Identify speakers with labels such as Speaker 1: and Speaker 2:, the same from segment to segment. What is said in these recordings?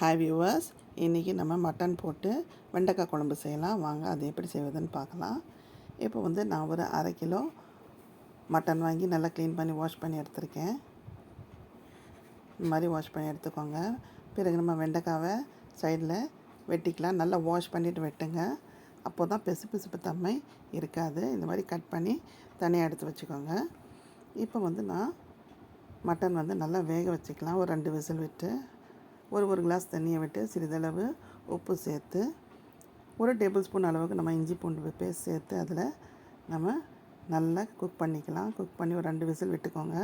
Speaker 1: Hi viewers இன்றைக்கி நம்ம mutton போட்டு வெண்டைக்காய் குழம்பு செய்யலாம். வாங்க அது எப்படி செய்வதுன்னு பார்க்கலாம். இப்போ வந்து நான் ஒரு அரை கிலோ மட்டன் வாங்கி நல்லா க்ளீன் பண்ணி வாஷ் பண்ணி எடுத்திருக்கேன். இந்த மாதிரி வாஷ் பண்ணி எடுத்துக்கோங்க. பிறகு நம்ம வெண்டைக்காவை சைடில் வெட்டிக்கலாம். நல்லா வாஷ் பண்ணிவிட்டு வெட்டுங்க. அப்போ தான் பிசு பிசுப்பு தன்மை இருக்காது. இந்த மாதிரி கட் பண்ணி தனியாக எடுத்து வச்சுக்கோங்க. இப்போ வந்து நான் மட்டன் வந்து நல்லா வேக வச்சுக்கலாம். ஒரு ரெண்டு விசில் விட்டு. ஒரு ஒரு கிளாஸ் தண்ணியை விட்டு சிறிதளவு உப்பு சேர்த்து ஒரு டேபிள் ஸ்பூன் அளவுக்கு நம்ம இஞ்சி பூண்டு பேஸ்ட் சேர்த்து அதில் நம்ம நல்லா குக் பண்ணிக்கலாம். குக் பண்ணி ஒரு ரெண்டு விசில் விட்டுக்கோங்க.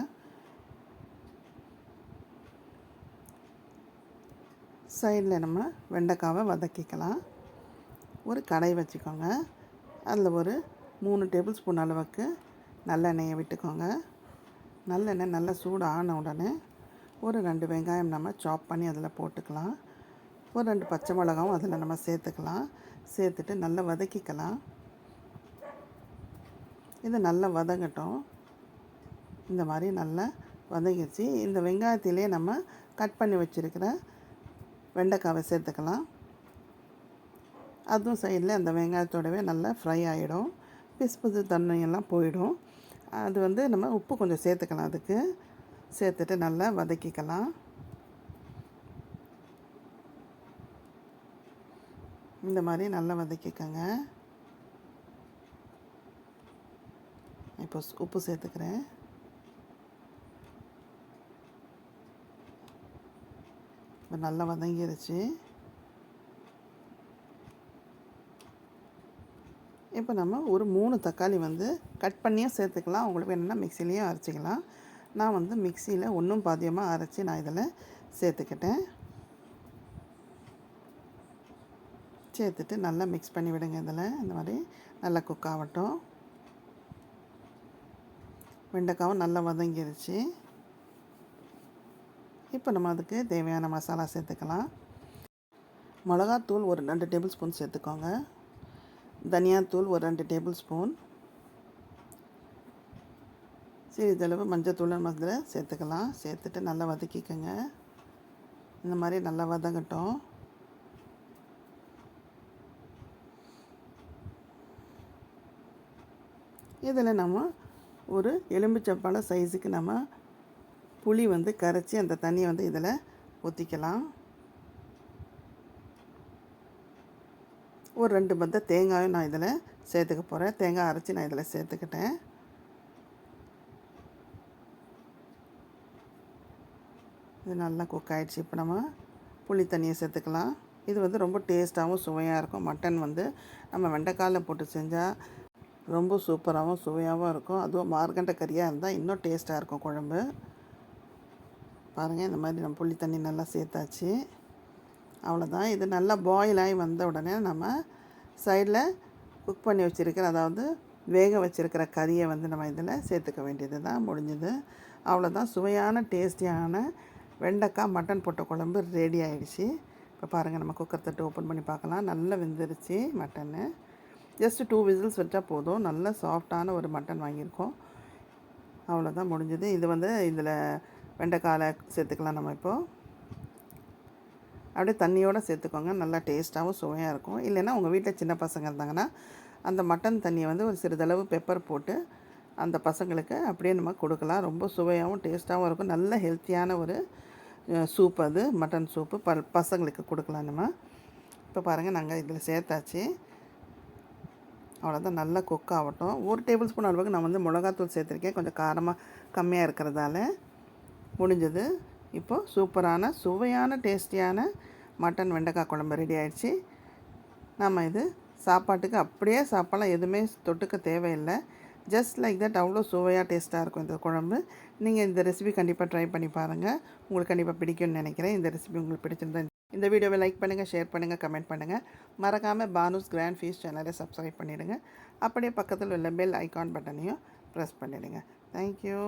Speaker 1: சைடில் நம்ம வெண்டைக்காவை வதக்கிக்கலாம். ஒரு கடை வச்சுக்கோங்க. அதில் ஒரு மூணு டேபிள் ஸ்பூன் அளவுக்கு நல்லெண்ணெயை விட்டுக்கோங்க. நல்லெண்ணெய் நல்லா சூடு ஆன உடனே ஒரு ரெண்டு வெங்காயம் நம்ம சாப் பண்ணி அதில் போட்டுக்கலாம். ஒரு ரெண்டு பச்சை மிளகாவும் அதில் நம்ம சேர்த்துக்கலாம். சேர்த்துட்டு நல்லா வதக்கிக்கலாம். இது நல்லா வதங்கட்டும். இந்த மாதிரி நல்லா வதங்கிடுச்சு. இந்த வெங்காயத்திலே நம்ம கட் பண்ணி வச்சுருக்கிற வெண்டைக்காவை சேர்த்துக்கலாம். அதுவும் சைடில் அந்த வெங்காயத்தோடவே நல்லா ஃப்ரை ஆகிடும் பிசு பிசு தண்ணியெல்லாம் போயிடும். அது வந்து நம்ம உப்பு கொஞ்சம் சேர்த்துக்கலாம் அதுக்கு. சேர்த்துட்டு நல்லா வதக்கிக்கலாம். இந்த மாதிரி நல்லா வதக்கிக்கோங்க. இப்போ உப்பு சேர்த்துக்கிறேன். இப்போ நல்லா வதங்கிருச்சு. இப்போ நம்ம ஒரு மூணு தக்காளி வந்து கட் பண்ணியும் சேர்த்துக்கலாம். உங்களுக்கு என்னென்னா மிக்சிலையும் அரைச்சிக்கலாம். நான் வந்து மிக்சியில் ஒன்றும் பாதியமாக அரைச்சி நான் இதில் சேர்த்துக்கிட்டேன். சேர்த்துட்டு நல்லா மிக்ஸ் பண்ணி விடுங்க இதில். இந்த மாதிரி நல்லா குக் ஆகட்டும். வெண்டைக்காவும் நல்லா வதங்கிருச்சு. இப்போ நம்ம அதுக்கு தேவையான மசாலா சேர்த்துக்கலாம். மிளகாத்தூள் ஒரு ரெண்டு டேபிள் ஸ்பூன் சேர்த்துக்கோங்க. தனியாத்தூள் ஒரு ரெண்டு டேபிள் ஸ்பூன். சிறிதளவு மஞ்சத்தூள் நம்ம இதில் சேர்த்துக்கலாம். சேர்த்துட்டு நல்லா வதக்கிக்கோங்க. இந்த மாதிரி நல்லா வதங்கட்டும். இதில் நம்ம ஒரு எலும்பிச்சப்பழ சைஸுக்கு நம்ம புளி வந்து கரைச்சி அந்த தண்ணியை வந்து இதில் ஊற்றிக்கலாம் ஒரு ரெண்டு பந்த தேங்காயும் நான் இதில் சேர்த்துக்க போகிறேன் தேங்காய் அரைச்சி நான் இதில் சேர்த்துக்கிட்டேன். இது நல்லா குக் ஆகிடுச்சு இப்போ நம்ம புளி தண்ணியை சேர்த்துக்கலாம். இது வந்து ரொம்ப டேஸ்ட்டாகவும் சுவையாக இருக்கும். மட்டன் வந்து நம்ம வெண்டைக்காலில் போட்டு செஞ்சால் ரொம்ப சூப்பராகவும் சுவையாகவும் இருக்கும். அதுவும் மார்கண்ட கறியாக இருந்தால் இன்னும் டேஸ்ட்டாக இருக்கும் குழம்பு. பாருங்கள் இந்த மாதிரி நம்ம புளி தண்ணி நல்லா சேர்த்தாச்சு. அவ்வளோதான் இது நல்லா பாயில் ஆகி வந்த உடனே நம்ம சைடில் குக் பண்ணி வச்சுருக்கிற அதாவது வேக வச்சுருக்கிற கறியை வந்து நம்ம இதில் சேர்த்துக்க வேண்டியது தான் முடிஞ்சது. அவ்வளோதான் சுவையான டேஸ்டியான வெண்டைக்காய் மட்டன் போட்ட குழம்பு ரெடி ஆகிடுச்சு இப்போ பாருங்கள் நம்ம குக்கர் தட்டு ஓப்பன் பண்ணி பார்க்கலாம். நல்லா வெந்துருச்சு மட்டனு. ஜஸ்ட்டு டூ விசில்ஸ் வச்சால் போதும். நல்ல சாஃப்டான ஒரு மட்டன் வாங்கியிருக்கோம். அவ்வளோதான் முடிஞ்சது. இது வந்து இதில் வெண்டைக்காயில் சேர்த்துக்கலாம் நம்ம இப்போது அப்படியே தண்ணியோடு சேர்த்துக்கோங்க. நல்லா டேஸ்ட்டாகவும் சுவையாக இருக்கும். இல்லைன்னா உங்கள் வீட்டில் சின்ன பசங்க இருந்தாங்கன்னா அந்த மட்டன் தண்ணியை வந்து ஒரு சிறிதளவு பெப்பர் போட்டு அந்த பசங்களுக்கு அப்படியே நம்ம கொடுக்கலாம். ரொம்ப சுவையாகவும் டேஸ்ட்டாகவும் இருக்கும். நல்ல ஹெல்த்தியான ஒரு சூப் அது. மட்டன் சூப்பு ப பசங்களுக்கு கொடுக்கலாம் நம்ம. இப்போ பாருங்கள் நாங்கள் இதில் சேர்த்தாச்சு. அவ்வளோதான் நல்லா குக் ஆகட்டும். ஒரு டேபிள் ஸ்பூன் அளவுக்கு நான் வந்து மிளகாத்தூள் சேர்த்துருக்கேன். கொஞ்சம் காரமாக கம்மியாக இருக்கிறதால முடிஞ்சது. இப்போது சூப்பரான சுவையான டேஸ்டியான மட்டன் வெண்டைக்காய் குழம்பு ரெடி ஆகிடுச்சு நம்ம இது சாப்பாட்டுக்கு அப்படியே சாப்பாடலாம் எதுவுமே தொட்டுக்க தேவையில்லை. ஜஸ்ட் லைக் தட் அவ்வளோ சுவையாக டேஸ்ட்டாக இருக்கும் இந்த குழம்பு. நீங்கள் இந்த ரெசிபி கண்டிப்பாக ட்ரை பண்ணி பாருங்கள் உங்களுக்கு கண்டிப்பாக பிடிக்கும்னு நினைக்கிறேன். இந்த ரெசிபி உங்களுக்கு பிடிச்சிருந்தா இந்த வீடியோவை லைக் பண்ணுங்கள் ஷேர் பண்ணுங்கள் கமெண்ட் பண்ணுங்கள் மறக்காமல் பானுஸ் கிராண்ட் ஃபீஸ் சேனலை சப்ஸ்கிரைப் பண்ணிவிடுங்க அப்படியே பக்கத்தில் உள்ள பெல் ஐக்கான் பட்டனையும் ப்ரெஸ் பண்ணிவிடுங்க தேங்க்யூ